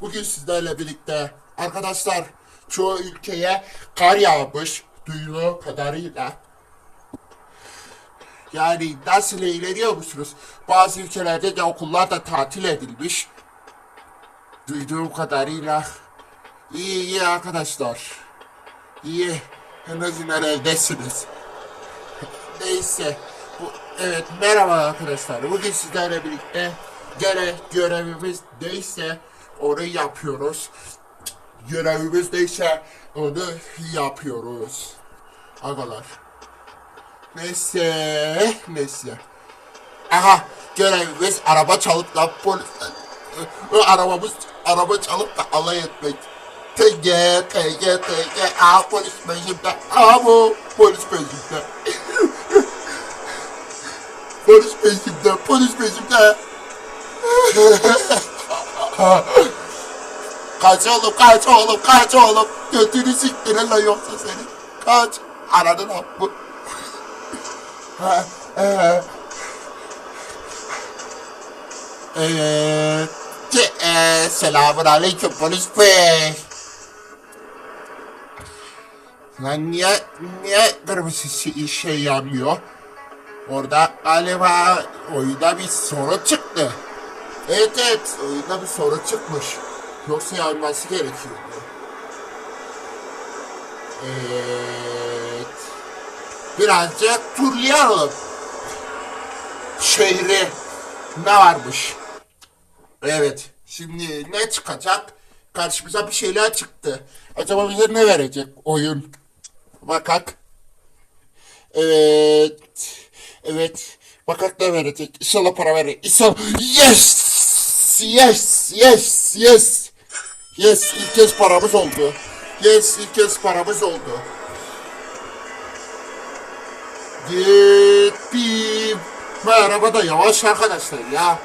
Bugün sizlerle birlikte arkadaşlar çoğu ülkeye kar yağmış duyduğu kadarıyla. Yani nasıl eğleniyor musunuz? Bazı ülkelerde de okullar da tatil edilmiş. Duyduğum kadarıyla. İyi iyi arkadaşlar. İyi. En azından evdesiniz. Neyse. Bu, evet merhaba arkadaşlar. Bugün sizlerle birlikte gene görevimiz neyse onu yapıyoruz. Görevimiz neyse onu yapıyoruz. Agalar. Neyse. Neyse. Aha görevimiz araba çalıp da polis arabamız araba çalıp da alay etmek. Tege, tege, tege, aa polis peşimde, aa bu polis peşimde. polis peşimde, polis peşimde. kaç oğlum, kaç oğlum, kaç oğlum. Götünü siktirin lan yoksa seni. Kaç. Aradın bu. Ha, ee. Evet. Ee, selamun aleyküm polis bey. Lan niye, niye kırmızı şey, yanmıyor? Orada galiba oyunda bir sorun çıktı. Evet evet oyunda bir sorun çıkmış. Yoksa yanması gerekiyordu. Evet. Birazcık turlayalım. Şehri ne varmış? Evet. Şimdi ne çıkacak? Karşımıza bir şeyler çıktı. Acaba bize ne verecek oyun? Bakak. Evet. Evet. Bakak ne verecek? İnşallah para verecek. İnşallah. Yes! Yes! Yes! Yes! Yes! İlk kez paramız oldu. Yes! ilk kez paramız oldu. Gittim. Merhaba da yavaş arkadaşlar ya.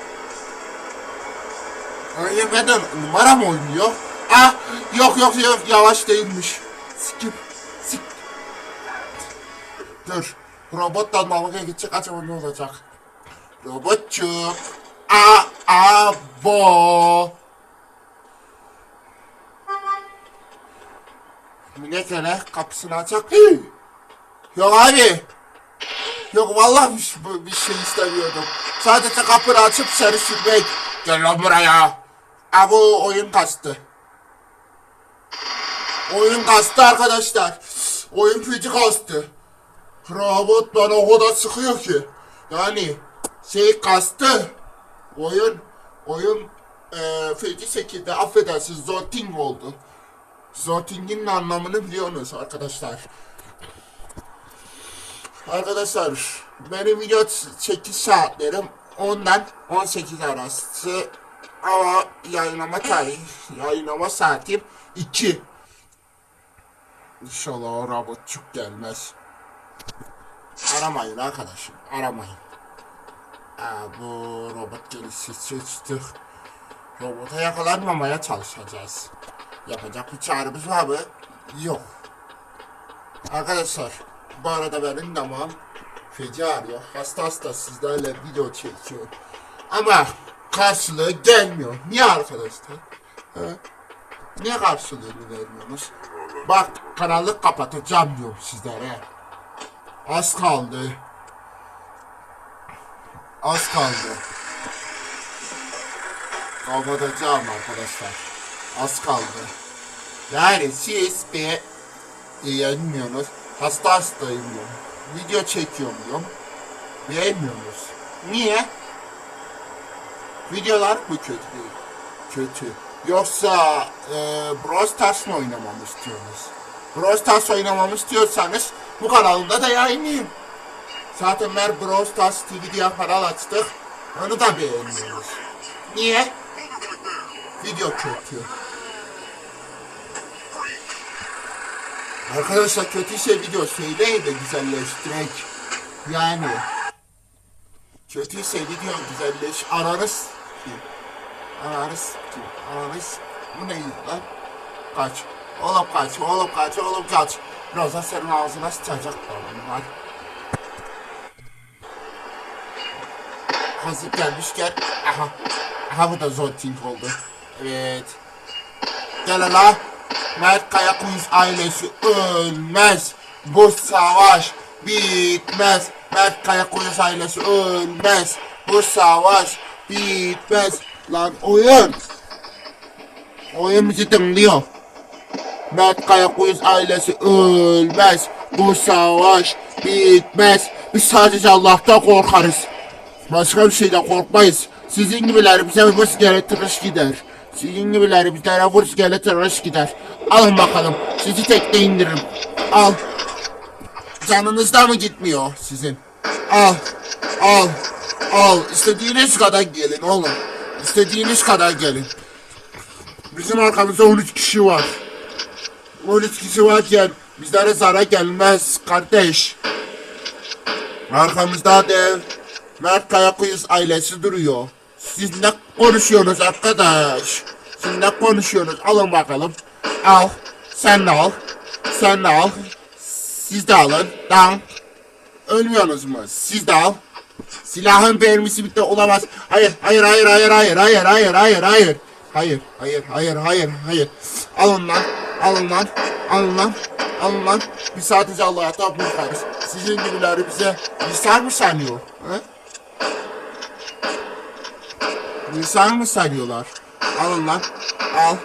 Öyle benden numara mı oynuyor? Ah yok yok yok yavaş değilmiş. Skip sik. Dur. Robotla dalga geçecek acaba ne olacak? Robotçuk. A a bo. Minekele kapısını açacak. Yok abi. Yok vallahi bir, bir şey istemiyordum. Sadece kapını açıp seni sürmek. Gel lan buraya. Ha oyun kastı. Oyun kastı arkadaşlar. Oyun feci kastı. Robot bana o kadar sıkıyor ki. Yani şey kastı. Oyun oyun eee feci şekilde affedersiniz zoting oldu. Zoting'in anlamını biliyorsunuz arkadaşlar. Arkadaşlar benim video çekiş saatlerim 10'dan 18 arası ama yayınlama tarihi, yayınlama saatim 2. İnşallah o robotçuk gelmez. Aramayın arkadaşım, aramayın. Aa, bu robot gelişi sıçtık. Robota yakalanmamaya çalışacağız. Yapacak bir çağrımız var mı? Yok. Arkadaşlar, bu arada benim damağım feci ağrıyor. Hasta hasta sizlerle video çekiyorum. Ama karşılığı gelmiyor. Niye arkadaşlar? He? Niye karşılığını vermiyorsunuz? Bak kanalı kapatacağım diyorum sizlere. Az kaldı. Az kaldı. Kapatacağım arkadaşlar. Az kaldı. Yani siz bir beğenmiyorsunuz. Hasta hastayım diyorum. Video çekiyorum diyorum. Beğenmiyorsunuz. Niye? Videolar mı kötü? Kötü. Yoksa e, Brawl Stars mı oynamamı istiyorsunuz? Brawl Stars oynamamı istiyorsanız bu kanalımda da yayınlayayım. Zaten ben Brawl Stars TV diye kanal açtık. Onu da beğenmiyoruz. Niye? Video kötü. Arkadaşlar kötüyse video söyleyin de güzelleştirek. Yani. Kötüyse video güzelleş. Ararız. Kim? Ararız. Kim? Ararız. Bu ne lan? Kaç. Oğlum kaç. Oğlum kaç. Oğlum kaç. Birazdan senin ağzına sıçacak bunlar. Hazır gelmişken. Aha. Aha bu da Zoting oldu. Evet. Gel la. Mert Kaya ailesi ölmez. Bu savaş bitmez. Mert Kaya ailesi ölmez. Bu savaş bitmez. Lan oyun. Oyun bizi dinliyor. Mert Kaya ailesi ölmez. Bu savaş bitmez. Biz sadece Allah'tan korkarız. Başka bir şeyden korkmayız. Sizin gibiler bize vurs gerektirir gider. Sizin gibiler bizlere vurs gerektirir gider. Alın bakalım. Sizi tekte indiririm. Al. Canınızda mı gitmiyor sizin? Al. Al. Al. İstediğiniz kadar gelin oğlum. İstediğiniz kadar gelin. Bizim arkamızda 13 kişi var. 13 kişi varken bizlere zarar gelmez kardeş. Arkamızda dev Mert Kayakuyuz ailesi duruyor. Siz ne konuşuyorsunuz arkadaş? Siz ne konuşuyorsunuz? Alın bakalım. Al. Sen de al. Sen de al. Siz de alın. Tamam. Ölmüyorsunuz mu? Siz de al. Silahın mermisi bitti olamaz. Hayır, hayır, hayır, hayır, hayır, hayır, hayır, hayır, hayır. Hayır, hayır, hayır, hayır, hayır. Alın lan, alın lan, alın lan, alın lan. Biz sadece Allah'a tapınırız. Sizin gibileri bize insan mı sanıyor? He? İnsan mı sanıyorlar? Alın lan, al,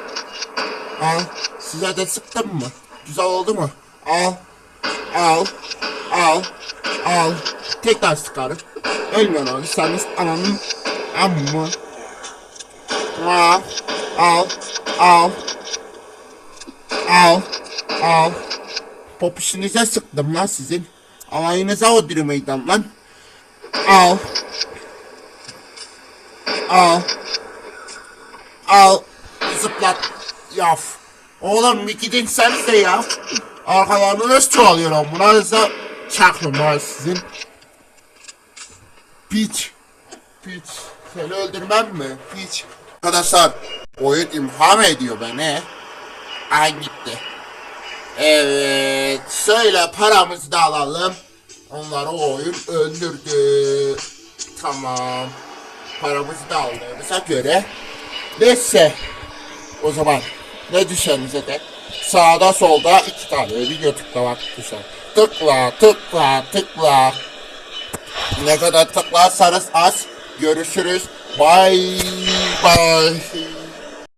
al. Size de sıktım mı? Güzel oldu mu? Al, al, al, al. Tekrar sıkarım. Ölmüyor abi. Sen ananın amma. Al, al, al, al, al. Popişinize sıktım lan sizin. Alayınıza o diri meydan lan. Al. Al. Al. Zıplat. Yaf. Oğlum gidin sen de ya. Arkalarınız çoğalıyorum. Buna da çaklım sizin. Piç. Piç. Seni öldürmem mi? Piç. Arkadaşlar oyun imham ediyor beni. Ay gitti. Evet. Şöyle paramızı da alalım. Onları oyun öldürdü. Tamam. Paramızı da aldığımıza göre. Neyse. O zaman ne düşenize de sağda solda iki tane video tıklamak düşer. Tıkla tıkla tıkla. Ne kadar tıklarsanız az. Görüşürüz. Bye bye.